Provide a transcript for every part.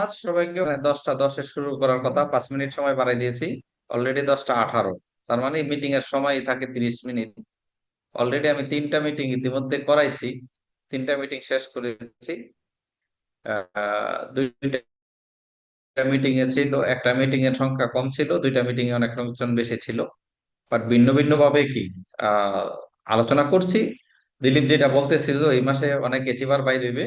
আজ সবাইকে। মানে দশটা, দশে শুরু করার কথা। পাঁচ মিনিট সময় বাড়াই দিয়েছি। অলরেডি দশটা আঠারো। তার মানে মিটিং এর সময় থাকে তিরিশ মিনিট। অলরেডি আমি তিনটা মিটিং ইতিমধ্যে করাইছি। তিনটা মিটিং শেষ করেছি। দুইটা মিটিং এ ছিল। একটা মিটিং এর সংখ্যা কম ছিল। দুইটা মিটিং এ অনেক লোকজন বেশি ছিল। বাট ভিন্ন ভিন্ন ভাবে কি আলোচনা করছি। দিলীপ যেটা বলতেছিল, এই মাসে অনেক এচিভার বাইর হইবে।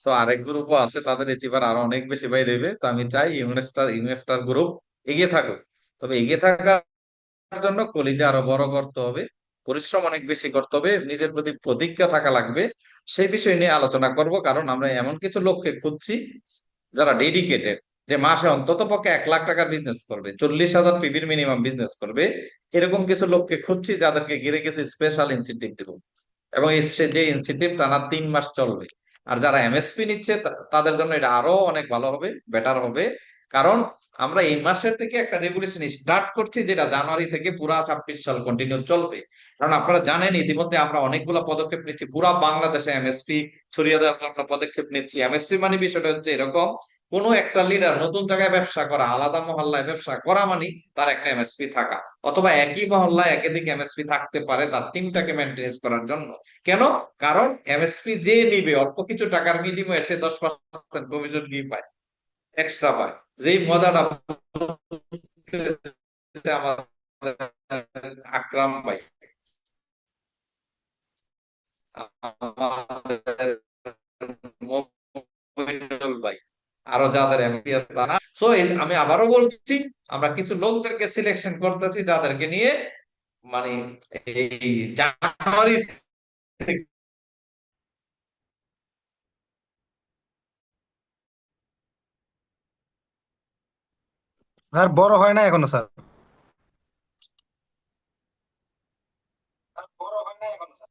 তো আরেক গ্রুপও আছে, তাদের এচিভার আরও অনেক বেশি বাইর হইবে তো আমি চাই ইনভেস্টার ইনভেস্টার গ্রুপ এগিয়ে থাকুক। তবে এগিয়ে থাকার জন্য কলিজা আরও বড় করতে হবে, পরিশ্রম অনেক বেশি করতে হবে, নিজের প্রতি প্রতিজ্ঞা থাকা লাগবে। সেই বিষয় নিয়ে আলোচনা করব, কারণ আমরা এমন কিছু লোককে খুঁজছি যারা ডেডিকেটেড যে মাসে অন্তত পক্ষে এক লাখ টাকার বিজনেস করবে, চল্লিশ হাজার পিবির মিনিমাম বিজনেস করবে। এরকম কিছু লোককে খুঁজছি যাদেরকে ঘিরে কিছু স্পেশাল ইনসেন্টিভ দেব। এবং যে ইনসেন্টিভ টানা তিন মাস চলবে। আর যারা এমএসপি নিচ্ছে তাদের জন্য এটা আরও অনেক ভালো হবে বেটার হবে। কারণ আমরা এই মাসের থেকে একটা রেগুলেশন স্টার্ট করছি, যেটা জানুয়ারি থেকে পুরা ছাব্বিশ সাল কন্টিনিউ চলবে। কারণ আপনারা জানেন, ইতিমধ্যে আমরা অনেকগুলো পদক্ষেপ নিচ্ছি। পুরা বাংলাদেশে এমএসপি ছড়িয়ে দেওয়ার জন্য পদক্ষেপ নিচ্ছি। এমএসপি মানে বিষয়টা হচ্ছে এরকম কোনো একটা লিডার নতুন জায়গায় ব্যবসা করা আলাদা মহল্লায় ব্যবসা করা মানে তার একটা এমএসপি থাকা অথবা একই মহল্লায় একাধিক এমএসপি থাকতে পারে তার টিমটাকে মেনটেন্স করার জন্য কেন কারণ এমএসপি যে নিবে অল্প কিছু টাকার বিনিময়ে সে দশ পার্সেন্ট কমিশন কি পায় এক্সট্রা পায় যেই মজাটা আমাদের আকরাম ভাই আমাদের ভাই আরও যাদের এমপি আছে তারা। সো আমি আবারও বলছি, আমরা কিছু লোকদেরকে সিলেকশন করতেছি যাদেরকে নিয়ে মানে এই জানুয়ারি স্যার, বড় হয় না এখনও, স্যার বড় হয় না এখনও স্যার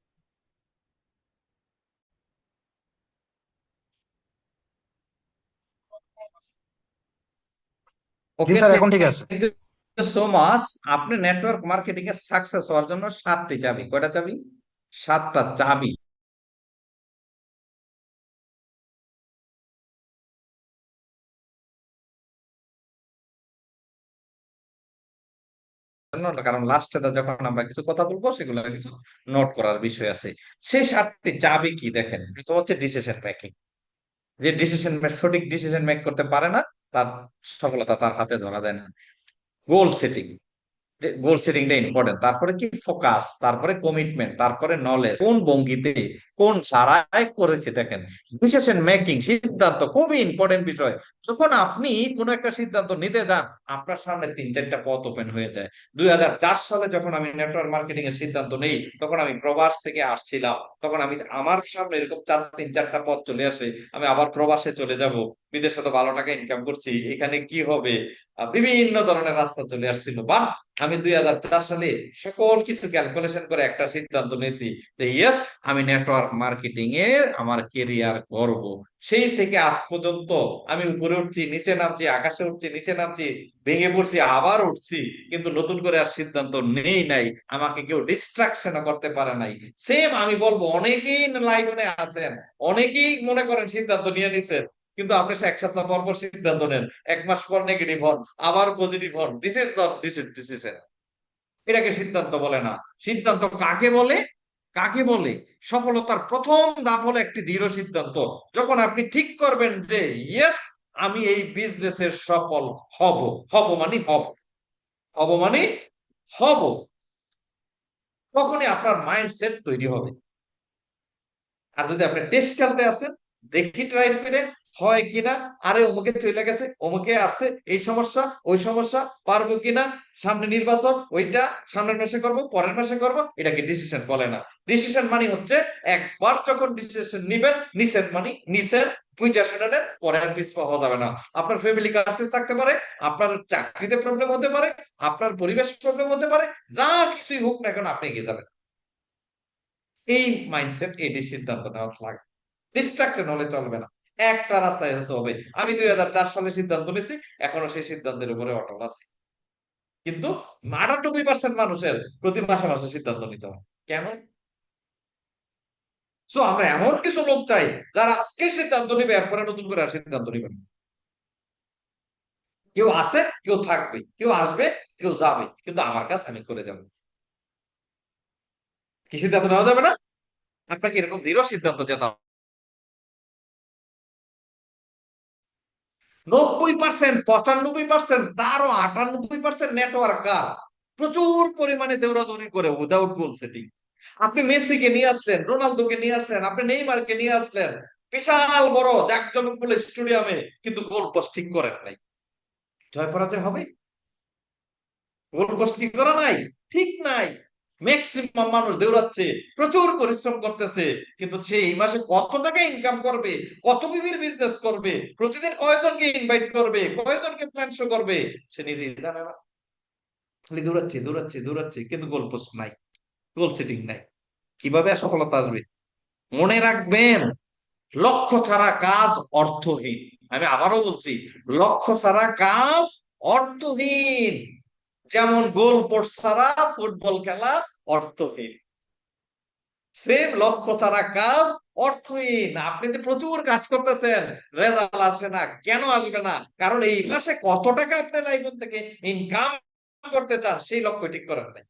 জি ওকে স্যার এখন ঠিক আছে। সো মাচ আপনি নেটওয়ার্ক মার্কেটিং এ সাকসেস হওয়ার জন্য সাতটি চাবি। কয়টা চাবি? সাতটা চাবি। কারণ লাস্টে যখন আমরা কিছু কথা বলব সেগুলো কিছু নোট করার বিষয় আছে। সেই সাতটি চাবি কি দেখেন? প্রথম হচ্ছে ডিসিশন মেকিং যে ডিসিশন সঠিক ডিসিশন মেক করতে পারে না, তার সফলতা তার হাতে ধরা দেয় না। গোল সেটিং গোল সেটিংটা ইম্পর্টেন্ট তারপরে কি? ফোকাস তারপরে কমিটমেন্ট তারপরে নলেজ কোন ভঙ্গিতে কোন ধারায় করেছে দেখেন। ডিসিশন মেকিং সিদ্ধান্ত খুবই ইম্পর্টেন্ট বিষয়। যখন আপনি কোন একটা সিদ্ধান্ত নিতে যান, আপনার সামনে তিন, চারটা পথ ওপেন হয়ে যায়। দুই সালে যখন আমি নেটওয়ার্ক মার্কেটিং এর সিদ্ধান্ত নেই, তখন আমি প্রবাস থেকে আসছিলাম। তখন আমি আমার সামনে এরকম চার, তিন, চারটা পথ চলে আসে, আমি আবার প্রবাসে চলে যাব, বিদেশে তো ভালো টাকা ইনকাম করছি, এখানে কি হবে? বিভিন্ন ধরনের রাস্তা চলে আসছিল। বা আমি দুই হাজার চার সালে সকল কিছু ক্যালকুলেশন করে একটা সিদ্ধান্ত নিয়েছি যে ইয়েস আমি নেটওয়ার্ক মার্কেটিং এ আমার কেরিয়ার করব সেই থেকে আজ পর্যন্ত আমি উপরে উঠছি, নিচে নামছি, আকাশে উঠছি, নিচে নামছি, ভেঙে পড়ছি, আবার উঠছি, কিন্তু নতুন করে আর সিদ্ধান্ত নেই নাই। আমাকে কেউ ডিস্ট্রাকশন করতে পারে নাই। সেম আমি বলব, অনেকেই লাইনে আছেন, অনেকেই মনে করেন সিদ্ধান্ত নিয়ে নিছেন, কিন্তু আপনি এক সপ্তাহ পর পর সিদ্ধান্ত নেন, এক মাস পর নেগেটিভ হন, আবার পজিটিভ হন দিস ইজ নট ডিসিশন এটাকে সিদ্ধান্ত বলে না। সিদ্ধান্ত কাকে বলে? কাকে বলে? সফলতার প্রথম ধাপ হলো একটি দৃঢ় সিদ্ধান্ত। যখন আপনি ঠিক করবেন যে ইয়েস আমি এই বিজনেসের সফল হব। হব মানে হব। হব মানে হব। তখনই আপনার মাইন্ডসেট তৈরি হবে। আর যদি আপনি টেস্ট খেলতে আসেন, দেখি ট্রাই করে হয় কিনা, আরে অমুকে চলে গেছে, অমুকে আসছে, এই সমস্যা, ওই সমস্যা, পারব কিনা, সামনে নির্বাচন, ওইটা, সামনের মাসে করব, পরের মাসে করব এটাকে ডিসিশন বলে না। ডিসিশন মানে হচ্ছে, একবার যখন ডিসিশন নিবেন নিছেন মানে নিছেন বুঝা পরে আর পিছপা হওয়া যাবে না। আপনার চাকরিতে প্রবলেম পারে, আপনার পরিবেশ প্রবলেম পারে, যা কিছুই হোক না আপনি যাবেন। এই মাইন্ডসেট এই লাগে। ডিস্ট্রাকশন হলে চলবে না। একটা রাস্তায় হতে হবে। আমি দুই সালে সিদ্ধান্ত নিয়েছি, এখনও সেই সিদ্ধান্তের উপরে অটল আছি। কিন্তু আটানব্বই পার্সেন্ট মানুষের প্রতি মাসে মাসে সিদ্ধান্ত নিতে হয়। কেন? সো আমরা এমন কিছু লোক চাই, যারা আজকে সিদ্ধান্ত নিবে, এরপরে নতুন করে আর সিদ্ধান্ত নিবে কেউ আসে কেউ থাকবে, কেউ আসবে, কেউ যাবে, কিন্তু আমার কাজ আমি করে যাব। কি সিদ্ধান্ত নেওয়া যাবে না? আপনাকে এরকম দৃঢ় সিদ্ধান্ত যেতে নব্বই পার্সেন্ট পঁচানব্বই পার্সেন্ট তারও আটানব্বই পার্সেন্ট নেটওয়ার্ক কার প্রচুর পরিমাণে দৌড়াদৌড়ি করে উইদাউট গোল সেটিং আপনি মেসিকে নিয়ে আসলেন, রোনালদোকে নিয়ে আসলেন, আপনি নেইমারকে নিয়ে আসলেন, বিশাল বড় জাকজমক বলে স্টেডিয়ামে কিন্তু গোল পোস্ট ঠিক করেন নাই। জয় পরাজয় হবে? গোল পোস্ট কি করা নাই? ঠিক নাই। ম্যাক্সিমাম মানুষ দৌড়াচ্ছে, প্রচুর পরিশ্রম করতেছে, কিন্তু সে এই মাসে কত টাকা ইনকাম করবে, কত বিবির বিজনেস করবে, প্রতিদিন কয়জনকে ইনভাইট করবে, কয়জনকে প্ল্যান শো করবে, সে নিজেই জানে না। খালি দৌড়াচ্ছে দৌড়াচ্ছে দৌড়াচ্ছে, কিন্তু গোল পোস্ট নাই গোল সেটিং নাই। কীভাবে সফলতা আসবে? মনে রাখবেন, লক্ষ্য ছাড়া কাজ অর্থহীন। আমি আবারও বলছি, লক্ষ্য ছাড়া কাজ অর্থহীন। যেমন গোল পোস্ট ছাড়া ফুটবল খেলা অর্থহীন। সেম লক্ষ্য ছাড়া কাজ অর্থহীন। আপনি যে প্রচুর কাজ করতেছেন রেজাল্ট আসবে না, কেন আসবে না? কারণ এই মাসে কত টাকা আপনি লাইফ থেকে ইনকাম করতে চান, সেই লক্ষ্য ঠিক করেন নাই।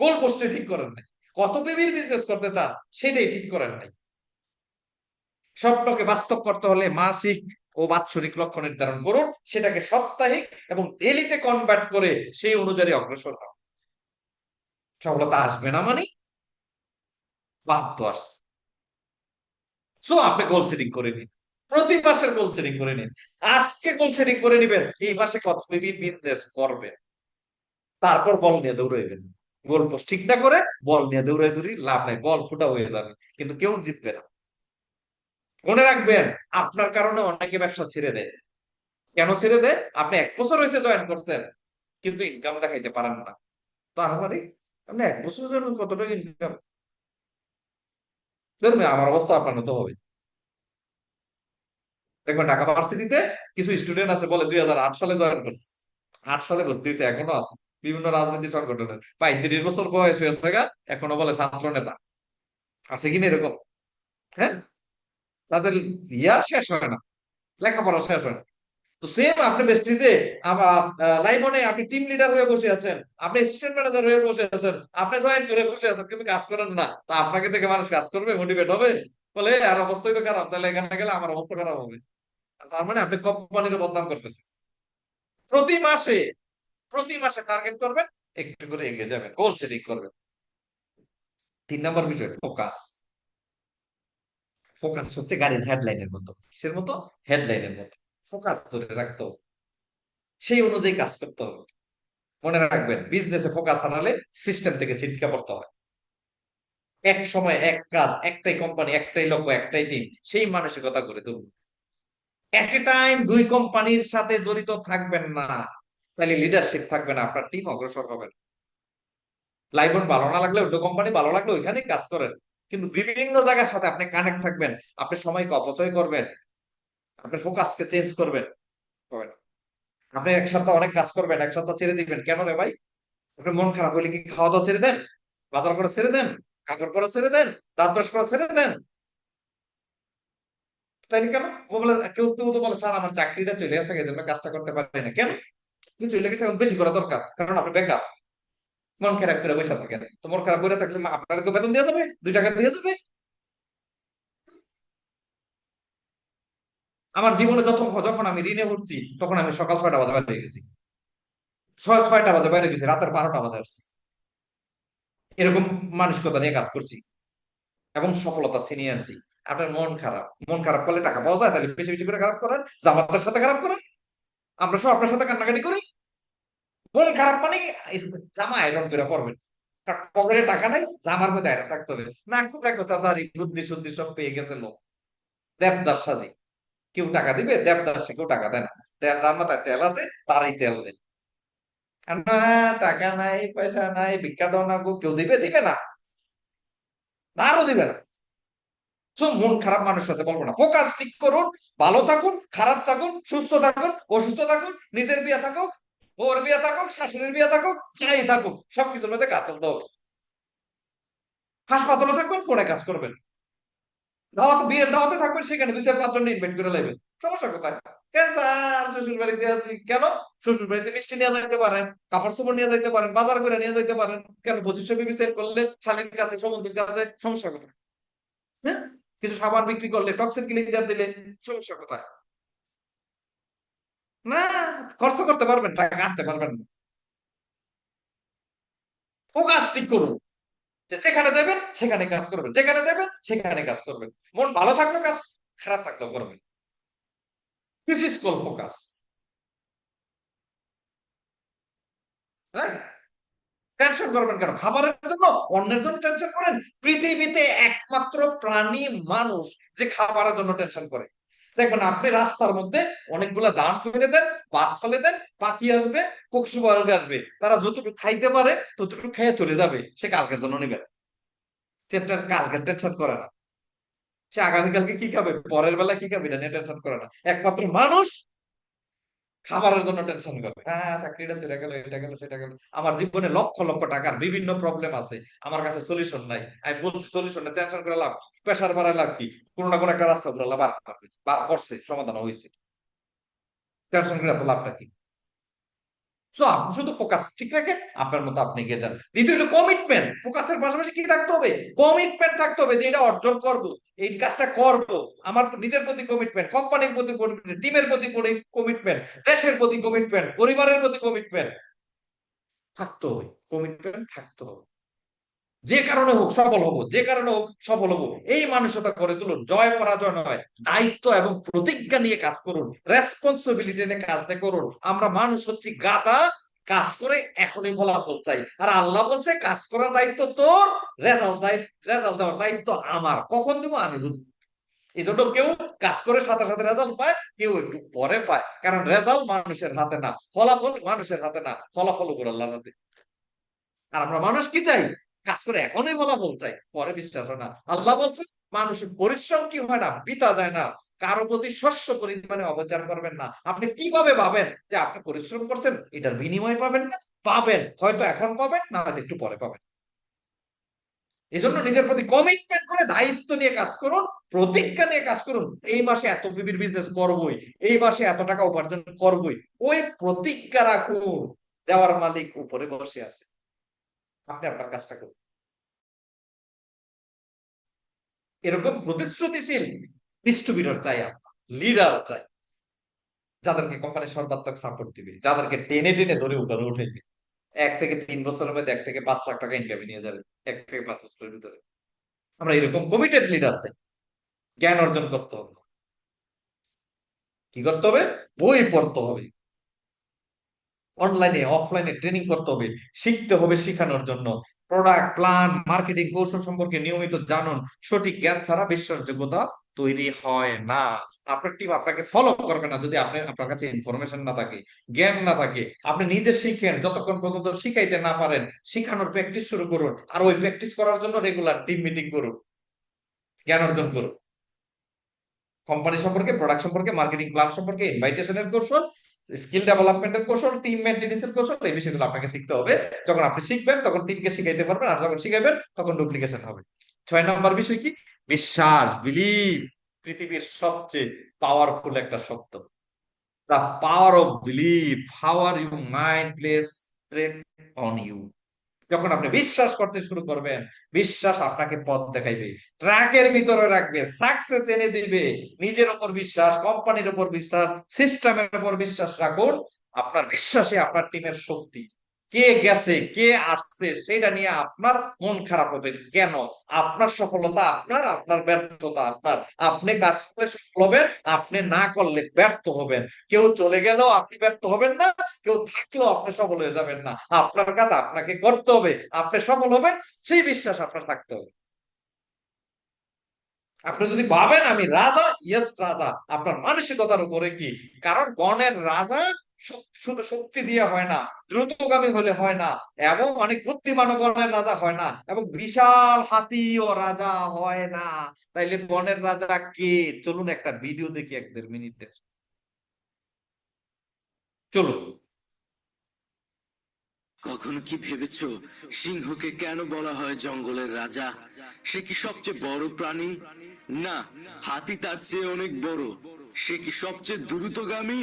গোল পোস্টে ঠিক করেন নাই। কত বেবির বিজনেস করতে চান, সেটাই ঠিক করেন নাই। স্বপ্নকে বাস্তব করতে হলে মাসিক ও বাৎসরিক লক্ষ্য নির্ধারণ করুন, সেটাকে সাপ্তাহিক এবং ডেলিতে কনভার্ট করে সেই অনুযায়ী অগ্রসর হন সফলতা আসবে না মানে বাধ্য আসছে। সো আপনি গোল সেটিং করে নিন। প্রতি মাসের গোল সেটিং করে নিন। আজকে গোল সেটিং করে নিবেন, এই মাসে কত বিজনেস করবেন তারপর বল নিয়ে দৌড়াইবেন। গোল পোস্ট ঠিক না করে বল নিয়ে দৌড়াই দৌড়ি লাভ নাই, বল ফুটা হয়ে যাবে। কিন্তু কেউ জিতবে না। মনে রাখবেন, আপনার কারণে অনেকে ব্যবসা ছেড়ে দেয়। কেন ছেড়ে দেয়? আপনি এক বছর হয়েছে জয়েন করছেন, কিন্তু ইনকাম দেখাইতে পারেন না। তার মানে আপনি এক বছর জন্য কত টাকা ইনকাম ধরবে আমার অবস্থা আপনার মতো হবে। দেখবেন ঢাকা ভার্সিটিতে কিছু স্টুডেন্ট আছে, বলে দুই হাজার আট সালে জয়েন করছে। আট সালে ভর্তি হয়েছে, এখনও আছে। বিভিন্ন রাজনৈতিক সংগঠনের। পঁয়ত্রিশ বছর বয়স হয়েছে এখনও বলে ছাত্র নেতা। আছে কিনা এরকম? হ্যাঁ? তাদের ইয়ার শেষ হয় না, লেখাপড়া শেষ হয় তো সেম আপনি বেস্টিজে লাইমনে আপনি টিম লিডার হয়ে বসে আছেন, আপনি অ্যাসিস্ট্যান্ট ম্যানেজার হয়ে বসে আছেন, আপনি জয়েন করে বসে আছেন, কিন্তু কাজ করেন না। তা আপনাকে দেখে মানুষ কাজ করবে মোটিভেট হবে, বলে আর অবস্থাই তো খারাপ, তাহলে এখানে গেলে আমার অবস্থা খারাপ হবে। তার মানে আপনি কোম্পানির বদনাম করতেছেন। প্রতি মাসে প্রতি মাসে টার্গেট করবেন, একটু করে এগিয়ে যাবেন গোল সেটিং করবেন। তিন নম্বর বিষয় ফোকাস ফোকাস হচ্ছে গাড়ির হেডলাইনের মতো। কিসের মতো? হেডলাইনের মতো। ফোকাস ধরে রাখতে সেই অনুযায়ী কাজ করতে হবে। মনে রাখবেন বিজনেসে ফোকাস হারালে সিস্টেম থেকে ছিটকা পড়তে হয়। এক সময় এক কাজ, একটাই কোম্পানি একটাই লক্ষ্য একটাই টিম সেই মানসিকতা করে তুলুন। এট এ টাইম দুই কোম্পানির সাথে জড়িত থাকবেন না। তাহলে লিডারশিপ থাকবে না, আপনার টিম অগ্রসর হবে না। লাইবন ভালো না লাগলে অন্য কোম্পানি ভালো লাগলে ওইখানেই কাজ করেন। কিন্তু বিভিন্ন জায়গার সাথে আপনি কানেক্ট থাকবেন, আপনি সময়কে অপচয় করবেন, আপনি ফোকাসকে চেঞ্জ করবেন। আপনি এক সপ্তাহ অনেক কাজ করবেন, এক সপ্তাহ ছেড়ে দিবেন। কেন রে ভাই? আপনি মন খারাপ হইলে কি খাওয়া দাওয়া ছেড়ে দেন? বাজার করা ছেড়ে দেন? কাপড় করা ছেড়ে দেন? দাঁত ব্রাশ করা ছেড়ে দেন? তাই কেন? ও বলে, কেউ কেউ তো বলে, স্যার, আমার চাকরিটা চলে গেছে কাজটা করতে পারি না। কেন? চলে গেছে বেশি করা দরকার, কারণ আপনি বেকার। মন খারাপ করে বসে থাকেন। তো মন খারাপ করে থাকলে আপনাকে বেতন দিয়ে দেবে? দুই টাকা দিয়ে দেবে? আমার জীবনে যত যখন আমি ঋণে উঠছি তখন আমি সকাল ছয়টা বাজে বাইরে গেছি। ছয়, ছয়টা বাজে বাইরে গেছি, রাতের বারোটা বাজে আসছি। এরকম মানসিকতা নিয়ে কাজ করছি এবং সফলতা ছিনিয়ে আনছি। আপনার মন খারাপ। মন খারাপ করলে টাকা পাওয়া যায়, তাহলে বেশি বেশি করে খারাপ করেন, জামাতের সাথে খারাপ করেন। আমরা সব আপনার সাথে কান্নাকাটি করি। মন খারাপ মানে জামা আয়রন করে পড়বেন পকেটে টাকা নাই, জামার মধ্যে আয়রন থাকতে হবে। না, খুব এক কথা তার বুদ্ধি শুদ্ধি সব পেয়ে গেছে লোক। দেবদাস সাজি। কেউ টাকা দিবে? দেবদাসে কেউ টাকা দেয় না। তেল যার মাথায় তেল আছে, তারই তেল দেয়। টাকা নাই, পয়সা নাই, ভিক্ষা দাও না কেউ দিবে? দিবে না। আরও দিবে না। সো মন খারাপ মানুষের সাথে বলব না। ফোকাস ঠিক করুন, ভালো থাকুন, খারাপ থাকুন, সুস্থ থাকুন, অসুস্থ থাকুন, নিজের বিয়ে থাকুক ওর বিয়ে থাকুক, শাশুড়ির বিয়ে থাকুক যাই থাকুক, সবকিছুর মধ্যে কাজ চলতে হবে। হাসপাতালে থাকবেন ফোনে কাজ করবেন। দাওয়াত, বিয়ের দাওয়াতে থাকবেন, সেখানে দুই পাঁচজন ইনভাইট করে সমস্যা কোথায়? ক্যান্সেল স্যার শ্বশুর বাড়িতে আছি। কেন? শ্বশুর বাড়িতে মিষ্টি নিয়ে যাইতে পারেন কাপড় চোপড় নিয়ে যাইতে পারেন, বাজার করে নিয়ে যাইতে পারেন। কেন? পঁচিশশো বিবি সেল করলে, শালীর কাছে, সমুদ্রের কাছে, সমস্যা কোথায়? হ্যাঁ? কিছু সাবান বিক্রি করলে টক্সিক ক্লিনজার দিলে, সমস্যা কোথায়? না, খরচ করতে পারবেন, টাকা আনতে পারবেন না। ঠিক করুন যেখানে দেবেন, সেখানে কাজ করবেন। যেখানে দেবেন, সেখানে কাজ করবেন। মন ভালো থাকলে কাজ, খারাপ করবেন। This is call focus tension করবেন কেন? খাবারের জন্য, অন্যের জন্য টেনশন করেন। পৃথিবীতে একমাত্র প্রাণী মানুষ যে খাবারের জন্য টেনশন করে। দেখবেন আপনি রাস্তার মধ্যে অনেকগুলো দান ফেলে দেন ভাত ফেলে দেন, পাখি আসবে, পশু বর্গ আসবে। তারা যতটুকু খাইতে পারে, ততটুকু খেয়ে চলে যাবে। সে কালকের জন্য নেবে না। সে তার কালকের টেনশন করে না। সে আগামীকালকে কি খাবে? পরের বেলা কি খাবে? এটা টেনশন করে না। একমাত্র মানুষ খাবারের জন্য টেনশন করে হ্যাঁ চাকরিটা সেটা গেল, এটা গেল, সেটা গেল। আমার জীবনে লক্ষ লক্ষ টাকার বিভিন্ন প্রবলেম আছে। আমার কাছে সলিউশন নাই। আমি বলছি সলিউশন টেনশন করে লাভ প্রেশার বাড়ায় লাভ কি? কোনো না কোনো একটা রাস্তা করে লাভ বার করছে সমাধান হয়েছে। টেনশন করে তো লাভটা কি? সো আপনি শুধু ফোকাস ঠিক রেখে, আপনার মতো আপনি গিয়ে যান। দ্বিতীয় হলো কমিটমেন্ট ফোকাসের পাশাপাশি কি থাকতে হবে? কমিটমেন্ট থাকতে হবে যে এটা অর্জন করব, এই কাজটা করব। আমার নিজের প্রতি কমিটমেন্ট কোম্পানির প্রতি কমিটমেন্ট টিমের প্রতি কমিটমেন্ট দেশের প্রতি কমিটমেন্ট পরিবারের প্রতি কমিটমেন্ট থাকতে হবে কমিটমেন্ট থাকতে হবে। যে কারণে হোক সফল হব, যে কারণে হোক সফল হব, এই মানসিকতা করে তুলুন, জয় পরাজয় নয়, দায়িত্ব এবং প্রতিজ্ঞা নিয়ে কাজ করুন রেসপন্সিবিলিটি নিয়ে কাজটা করুন। আমরা মানুষ হচ্ছি গাদা, কাজ করে এখনই ফলাফল চাই। আর আল্লাহ বলছে, কাজ করার দায়িত্ব তোর রেজাল্ট রেজাল্ট দেওয়ার দায়িত্ব আমার। কখন দিব? আমি বুঝব এই জন্য কেউ কাজ করে সাথে সাথে রেজাল্ট পায়, কেউ একটু পরে পায়। কারণ রেজাল্ট মানুষের হাতে না, ফলাফল মানুষের হাতে না, ফলাফল উপর আল্লাহর হাতে। আর আমরা মানুষ কি চাই? কাজ করে এখনই ফলাফল চাই, পরে বিশ্বাস হয় না। আল্লাহ বলছে মানুষের পরিশ্রম কি হয় না? বিতা যায় না। কারও প্রতি শস্য পরিমাণে অবচার করবেন না। আপনি কীভাবে ভাবেন যে আপনি পরিশ্রম করছেন? এটার বিনিময় পাবেন না। পাবেন, হয়তো এখন পাবেন, না হয়তো একটু পরে পাবেন। এই জন্য নিজের প্রতি কমিটমেন্ট করে দায়িত্ব নিয়ে কাজ করুন, প্রতিজ্ঞা নিয়ে কাজ করুন। এই মাসে এত বিবির বিজনেস করবই, এই মাসে এত টাকা উপার্জন করবই। ওই প্রতিজ্ঞা রাখুন, দেওয়ার মালিক উপরে বসে আছে। আপনি আপনার কাজটা করুন। এরকম প্রতিশ্রুতিশীল ডিস্ট্রিবিউটর চাই আমরা লিডার চাই, যাদেরকে কোম্পানি সর্বাত্মক সাপোর্ট দিবে, যাদেরকে টেনে টেনে ধরে উপরে উঠেবে এক থেকে তিন বছরের মধ্যে এক থেকে পাঁচ লাখ টাকা ইনকামে নিয়ে যাবে, এক থেকে পাঁচ বছরের ভিতরে। আমরা এরকম কমিটেড লিডার চাই, জ্ঞান অর্জন করতে হবে। কি করতে হবে? বই পড়তে হবে। অনলাইনে অফলাইনে ট্রেনিং করতে হবে, শিখতে হবে শেখানোর জন্য। প্রোডাক্ট প্ল্যান মার্কেটিং কৌশল সম্পর্কে নিয়মিত জানুন। সঠিক জ্ঞান ছাড়া বিশ্বাসযোগ্যতা তৈরি হয় না। আপনার টিম আপনাকে ফলো করবে না যদি আপনি আপনার কাছে ইনফরমেশন না থাকে, জ্ঞান না থাকে। আপনি নিজে শিখেন, যতক্ষণ পর্যন্ত শিখাইতে না পারেন, শিখানোর প্র্যাকটিস শুরু করুন। আর ওই প্র্যাকটিস করার জন্য রেগুলার টিম মিটিং করুন। জ্ঞান অর্জন করুন। কোম্পানি সম্পর্কে প্রোডাক্ট সম্পর্কে মার্কেটিং প্ল্যান সম্পর্কে ইনভাইটেশনের কৌশল স্কিল ডেভেলপমেন্টের কৌশল টিম মেনটেন্সের কৌশল, এই বিষয়গুলো আপনাকে শিখতে হবে। যখন আপনি শিখবেন, তখন টিমকে শিখাইতে পারবেন, আর যখন শিখাবেন তখন ডুপ্লিকেশন হবে। ছয় নম্বর বিষয় কি? বিশ্বাস বিলিভ পৃথিবীর সবচেয়ে পাওয়ারফুল একটা শব্দ। The power of believe are you mind place on you যখন আপনি বিশ্বাস করতে শুরু করবেন, বিশ্বাস আপনাকে পথ দেখাইবে। ট্রাকের ভিতরে রাখবে সাকসেস এনে দিবে। নিজের উপর বিশ্বাস কোম্পানির উপর বিশ্বাস সিস্টেমের উপর বিশ্বাস রাখুন। আপনার বিশ্বাসে আপনার টিমের শক্তি। কে গেছে, কে আসছে, সেটা নিয়ে আপনার মন খারাপ হবে। কেন? আপনার সফলতা আপনার আপনার ব্যর্থতা আপনার। আপনি কাজ করলে সফল হবেন, আপনি না করলে ব্যর্থ হবেন। কেউ চলে গেলেও আপনি ব্যর্থ হবেন না, কেউ থাকলেও আপনি সফল হয়ে যাবেন না। আপনার কাজ আপনাকে করতে হবে, আপনি সফল হবেন, সেই বিশ্বাস আপনার থাকতে হবে। আপনি যদি ভাবেন আমি রাজা ইয়েস রাজা। আপনার মানসিকতার উপরে কি? কারণ গণের রাজা শুধু শক্তি দিয়ে হয় না, দ্রুতগামী হলে হয় না, এবং অনেক বুদ্ধিমান গণের রাজা হয় না, এবং বিশাল হাতিও রাজা হয় না। তাইলে বনের রাজা কে? চলুন একটা ভিডিও দেখি এক দেড় মিনিটের। চলুন। কখনো কি ভেবেছো সিংহকে কেন বলা হয় জঙ্গলের রাজা? সে কি সবচেয়ে বড় প্রাণী? না, হাতি তার চেয়ে অনেক বড়। সে কি সবচেয়ে দ্রুতগামী?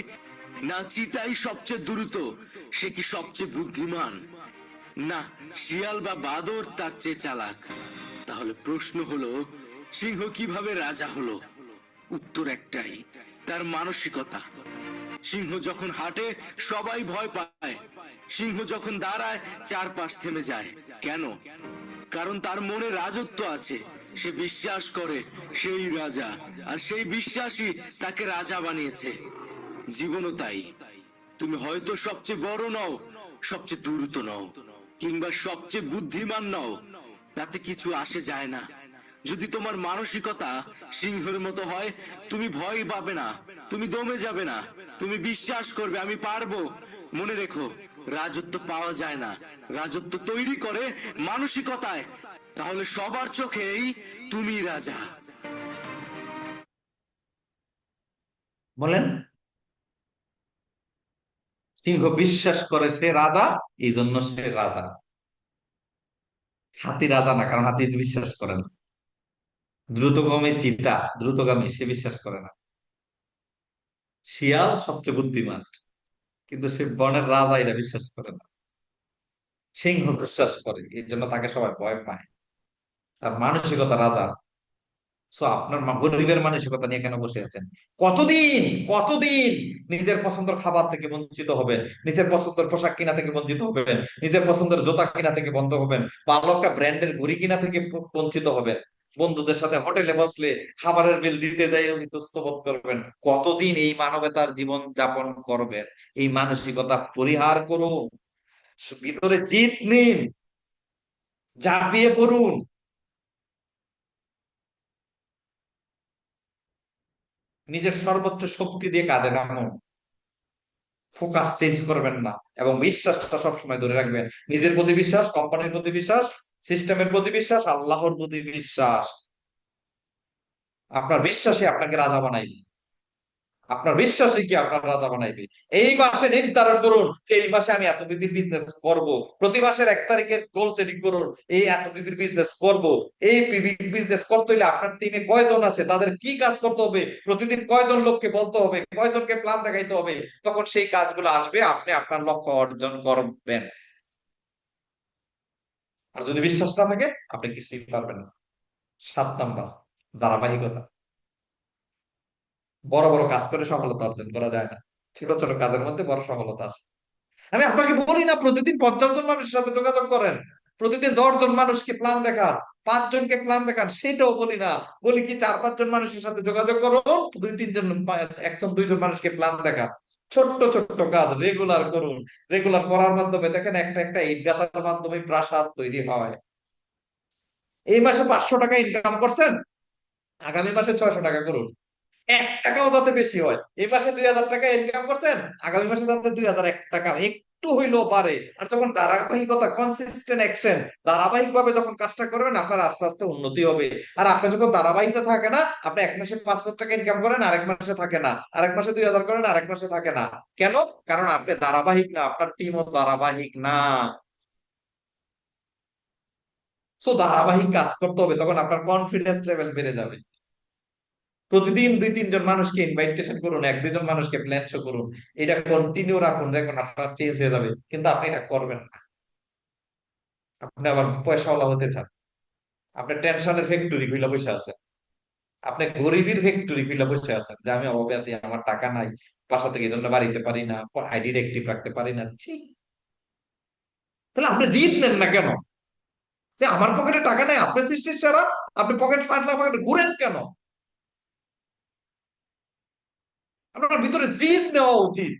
না চিতাই সবচেয়ে দ্রুত। সে কি সবচেয়ে বুদ্ধিমান? না, শিয়াল বা বাদর তার চেয়ে চালাক। তাহলে প্রশ্ন হলো, সিংহ কীভাবে রাজা হলো? উত্তর একটাই, তার মানসিকতা। সিংহ যখন হাঁটে, সবাই ভয় পায়। সিংহ যখন দাঁড়ায়, চারপাশ থেমে যায়। কেন? কারণ তার মনে রাজত্ব আছে। সে বিশ্বাস করে, সেই রাজা। আর সেই বিশ্বাসই তাকে রাজা বানিয়েছে। জীবনও তাই। তুমি হয়তো সবচেয়ে বড় নও, সবচেয়ে দ্রুত নও, কিংবা সবচেয়ে বুদ্ধিমান নও, তাতে কিছু আসে যায় না। যদি তোমার মানসিকতা সিংহের মতো হয়, তুমি ভয় পাবে না, তুমি দমে যাবে না, তুমি বিশ্বাস করবে, আমি পারব। মনে রেখো, রাজত্ব পাওয়া যায় না। রাজত্ব তৈরি করে মানসিকতায়, তাহলে সবার চোখেই তুমি রাজা। বলেন? সিংহ বিশ্বাস করে সে রাজা এই জন্য সে রাজা। হাতি রাজা না, কারণ হাতি বিশ্বাস করে না। দ্রুতগামী চিতা, দ্রুতগামী, সে বিশ্বাস করে না। শিয়াল সবচেয়ে বুদ্ধিমান, কিন্তু সে বনের রাজা এটা বিশ্বাস করে না। সিংহ বিশ্বাস করে, এই জন্য তাকে সবাই ভয় পায়। তার মানসিকতা রাজা সো আপনার গরিবের মানসিকতা নিয়ে কেন বসে আছেন? কতদিন কতদিন নিজের পছন্দের খাবার থেকে বঞ্চিত হবেন? নিজের পছন্দের পোশাক কিনা থেকে বঞ্চিত হবেন? নিজের পছন্দের জুতা কিনা থেকে বন্ধ হবেন? ভালো একটা ব্র্যান্ডের ঘড়ি কিনা থেকে বঞ্চিত হবেন? বন্ধুদের সাথে হোটেলে বসলে খাবারের বিল দিতে যাই ইতস্ত বোধ করবেন। কতদিন এই মানবতার জীবন যাপন করবেন? এই মানসিকতা পরিহার করুন। ভিতরে জিত নিন। ঝাঁপিয়ে পড়ুন। নিজের সর্বোচ্চ শক্তি দিয়ে কাজে নামুন। ফোকাস চেঞ্জ করবেন না এবং বিশ্বাসটা সবসময় ধরে রাখবেন। নিজের প্রতি বিশ্বাস কোম্পানির প্রতি বিশ্বাস সিস্টেমের প্রতি বিশ্বাস, আল্লাহর প্রতি বিশ্বাস। আপনার বিশ্বাসে আপনাকে রাজা বানাইবে। আপনার বিশ্বাসই কি আপনার রাজা বানাইবে? এই মাসে নির্ধারণ করুন এই মাসে আমি এত বিপির বিজনেস করব। প্রতি মাসের এক তারিখের গোল সেটিং করুন, এই এত বিপির বিজনেস করব। এই বিজনেস করতে হলে আপনার টিমে কয়জন আছে? তাদের কি কাজ করতে হবে? প্রতিদিন কয়জন লোককে বলতে হবে? কয়জনকে প্ল্যান দেখাইতে হবে? তখন সেই কাজগুলো আসবে, আপনি আপনার লক্ষ্য অর্জন করবেন। আর যদি বিশ্বাস না থাকে, আপনি কিছুই পারবেন না। সাত নাম্বার, ধারাবাহিকতা। বড় বড় কাজ করে সফলতা অর্জন করা যায় না। ছোট ছোট কাজের মধ্যে বড় সফলতা আছে। আমি আপনাকে বলি না, প্রতিদিন পঞ্চাশ জন মানুষের সাথে যোগাযোগ করেন। প্রতিদিন দশ জন মানুষকে প্ল্যান দেখান, পাঁচ জনকে প্ল্যান দেখান, সেটাও বলি না। বলি কি, চার পাঁচ জন মানুষের সাথে যোগাযোগ করুন, দুই তিনজন একজন, দুইজন মানুষকে প্ল্যান দেখান। ছোট্ট ছোট্ট কাজ রেগুলার করুন। রেগুলার করার মাধ্যমে দেখেন একটা একটা ইট গাঁথার মাধ্যমে প্রাসাদ তৈরি হয়। এই মাসে পাঁচশো টাকা ইনকাম করছেন? আগামী মাসে ছয়শো টাকা করুন। এক টাকাও যাতে বেশি হয়। এই মাসে দুই হাজার টাকা ইনকাম করছেন, আগামী মাসে যাতে দুই হাজার এক টাকা একটু হইলেও পারে আর যখন ধারাবাহিকতা কনসিস্টেন্ট অ্যাকশন ধারাবাহিক ভাবে যখন কাজটা করবেন, আপনার আস্তে আস্তে উন্নতি হবে। আর আপনি যখন ধারাবাহিকতা থাকে না, আপনি এক মাসে পাঁচ হাজার টাকা ইনকাম করেন, আরেক মাসে থাকে না। আরেক মাসে দুই হাজার করেন, আরেক মাসে থাকে না। কেন? কারণ আপনি ধারাবাহিক না, আপনার টিমও ধারাবাহিক না। সো ধারাবাহিক কাজ করতে হবে, তখন আপনার কনফিডেন্স লেভেল বেড়ে যাবে। প্রতিদিন দুই, তিনজন মানুষকে ইনভাইটেশন করুন, এক দুজন মানুষকে প্ল্যান শো করুন। এটা কন্টিনিউ রাখুন দেখুন আপনার চেঞ্জ হয়ে যাবে, কিন্তু আপনি এটা করবেন না। আপনি আবার পয়সাওয়ালা হতে চান। আপনি টেনশনের ফ্যাক্টরি খুলে বসে আছেন। আপনি গরিবের ফ্যাক্টরি খুলে বসে আছেন যে আমি অভাবে আছি, আমার টাকা নাই, বাসা থেকে জন্য বাড়িতে পারি না আইডি অ্যাক্টিভ রাখতে পারি না, ছি। তাহলে আপনি জিত নেন না কেন? যে আমার পকেটে টাকা নেই আপনার সৃষ্টির ছাড়া আপনি পকেট ফাটলা পকেটে ঘুরেন কেন? আপনার ভিতরে জিদ নেওয়া উচিত।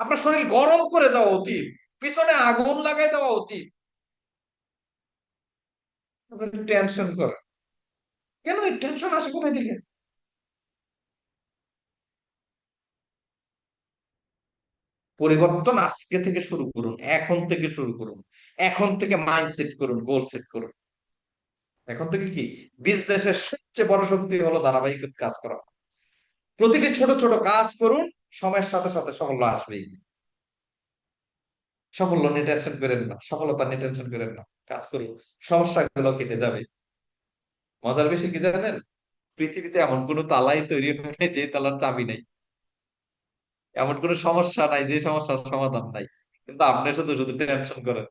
আপনার শরীর গরম করে দেওয়া উচিত। পিছনে আগুন লাগাই দেওয়া উচিত। টেনশন করে কেন এই টেনশন আসে কোথায় থেকে? পরিবর্তন আজকে থেকে শুরু করুন, এখন থেকে শুরু করুন, এখন থেকে মাইন্ড সেট করুন গোল সেট করুন। এখন থেকে কি? বিজনেসের সবচেয়ে বড় শক্তি হলো ধারাবাহিক কাজ করা। প্রতিটি ছোট ছোট কাজ করুন, সময়ের সাথে সাথে সাফল্য আসবেই। সাফল্য নিয়ে টেনশন করেন না, সফলতা নিয়ে টেনশন করেন না, কাজ করুন। সমস্যাগুলো কেটে যাবে। মজার বেশি কি জানেন? পৃথিবীতে এমন কোনো তালাই তৈরি হয় নাই যে তালার চাবি নেই। এমন কোনো সমস্যা নাই যে সমস্যার সমাধান নাই। কিন্তু আপনি শুধু শুধু টেনশন করেন।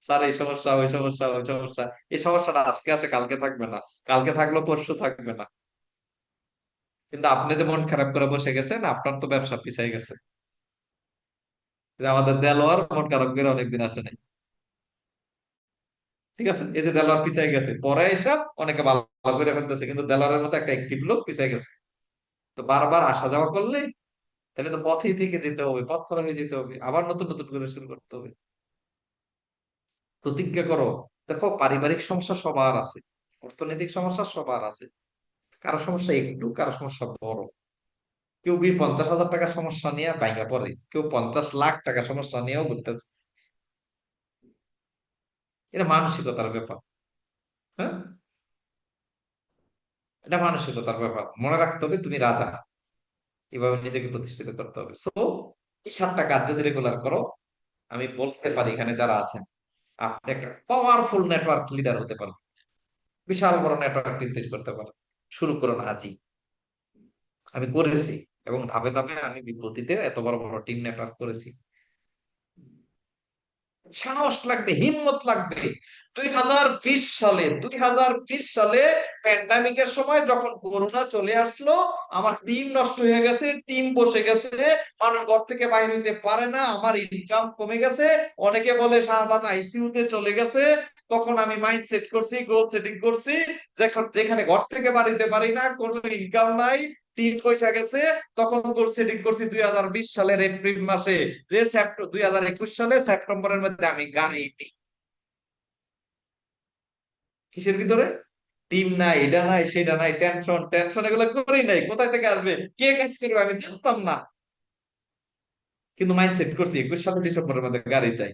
স্যার, এই সমস্যা, ওই সমস্যা ওই সমস্যা। এই সমস্যাটা আজকে আছে, কালকে থাকবে না। কালকে থাকলেও পরশু থাকবে না। কিন্তু আপনি যে মন খারাপ করে বসে গেছেন, আপনার তো ব্যবসা পিছাই গেছে। আমাদের দেলোয়ার মন খারাপ করে অনেকদিন আসে নাই। ঠিক আছে? এই যে দেলোয়ার পিছাই গেছে, পরে এসব অনেকে ভালো করে ফেলতেছে, কিন্তু দেলোয়ারের মতো একটা অ্যাক্টিভ লোক পিছাই গেছে। তো বারবার আসা যাওয়া করলে তাহলে তো পথেই থেকে যেতে হবে, পথ খরা হয়ে যেতে হবে, আবার নতুন নতুন করে শুরু করতে হবে। প্রতিজ্ঞা করো, দেখো পারিবারিক সমস্যা সবার আছে, অর্থনৈতিক সমস্যা সবার আছে। কারও সমস্যা একটু, কারও সমস্যা বড়। কেউ বি পঞ্চাশ হাজার টাকা সমস্যা নিয়ে বাইঙ্গা পড়ে, কেউ পঞ্চাশ লাখ টাকা সমস্যা নিয়েও ঘুরতেছে। এটা মানসিকতার ব্যাপার হ্যাঁ? এটা মানসিকতার ব্যাপার। মনে রাখতে হবে তুমি রাজা। এভাবে নিজেকে প্রতিষ্ঠিত করতে হবে। সো এই সাতটা কাজ যদি রেগুলার করো, আমি বলতে পারি এখানে যারা আছেন, আপনি একটা পাওয়ারফুল নেটওয়ার্ক লিডার হতে পারবেন। বিশাল বড় নেটওয়ার্ক তৈরি করতে পারেন শুরু করুন আজই। আমি করেছি এবং ধাপে ধাপে আমি বিপত্তিতে এত বড় বড় টিম নেটওয়ার্ক করেছি। সাহস লাগবে, হিম্মত লাগবে। দুই হাজার বিশ সালে, দুই হাজার বিশ সালে প্যান্ডামিকের সময় যখন করোনা চলে আসলো, আমার টিম নষ্ট হয়ে গেছে টিম বসে গেছে, মানুষ ঘর থেকে বাইরে হইতে পারে না, আমার ইনকাম কমে গেছে। অনেকে বলে শাহাদাত আইসিইউ তে চলে গেছে। তখন আমি মাইন্ড সেট করছি গোল সেটিং করছি যেখানে ঘর থেকে বাড়িতে পারি না, কোনো ইনকাম নাই টিম পয়সা গেছে, তখন গোল সেটিং করছি দুই হাজার বিশ সালের এপ্রিল মাসে। যে দুই সালে সেপ্টেম্বরের মধ্যে আমি গাড়ি কিসের ভিতরে? টিম নাই, এটা নাই, সেটা নাই, টেনশন টেনশন এগুলো করি নাই, কোথায় থেকে আসবে? কে কাজ করবে আমি জানতাম না। কিন্তু মাইন্ড সেট করছি, একুশ সালে ডিসেম্বরের মধ্যে গাড়ি চাই।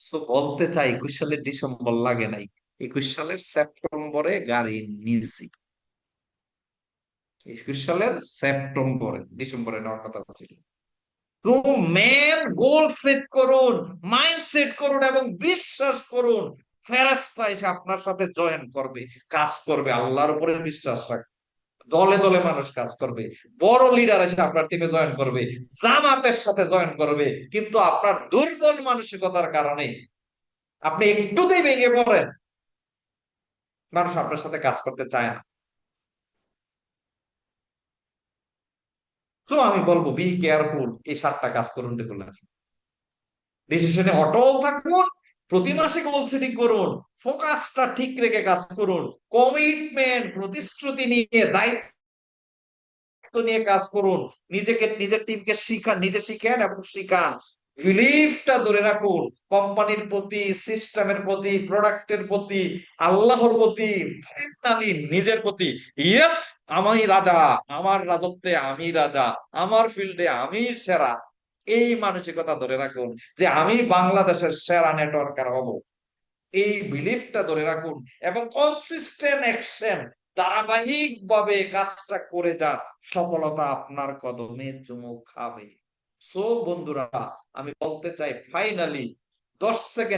সো বলতে চাই, একুশ সালের ডিসেম্বর লাগে নাই। একুশ সালের সেপ্টেম্বরে গাড়ি নিয়েছি একুশ সালের সেপ্টেম্বরে, ডিসেম্বরে নেওয়ার কথা ছিল গোল সেট করুন মাইন্ড সেট করুন এবং বিশ্বাস করুন ফেরাস্তা এসে আপনার সাথে জয়েন করবে, কাজ করবে, আল্লাহর উপরে বিশ্বাস রাখ দলে দলে মানুষ কাজ করবে, বড় লিডার এসে আপনার টিমে জয়েন করবে, জামাতের সাথে জয়েন করবে, কিন্তু আপনার দুর্বল মানসিকতার কারণে আপনি একটুতেই ভেঙে পড়েন। মানুষ আপনার সাথে কাজ করতে চায় না। তো আমি বলব বি কেয়ারফুল এই সাতটা কাজ করুন রেগুলার ডিসিশনে অটল থাকুন, প্রতি মাসে গোল সেটিং করুন ফোকাসটা ঠিক রেখে কাজ করুন কমিটমেন্ট প্রতিশ্রুতি নিয়ে, দায়িত্ব নিয়ে কাজ করুন, নিজেকে, নিজের টিমকে শিখান, নিজে শিখেন এবং শিখান। বিলিফটা ধরে রাখুন। কোম্পানির প্রতি, সিস্টেমের প্রতি, প্রোডাক্টের প্রতি, আল্লাহর প্রতি নিজের প্রতি। ইয়েস, আমি রাজা, আমার রাজত্বে আমি রাজা, আমার ফিল্ডে আমি সেরা। এই মানসিকতা ধরে রাখুন যে আমি বাংলাদেশের সেরা নেটওয়ার্কার হব। এই বিলিফটা ধরে রাখুন এবং কনসিস্টেন্ট অ্যাকশন ধারাবাহিক ভাবে কাজটা করে যান। সফলতা আপনার কদমে চুমুক খাবে। সো বন্ধুরা আমি বলতে চাই ফাইনালি দশ সেকেন্ড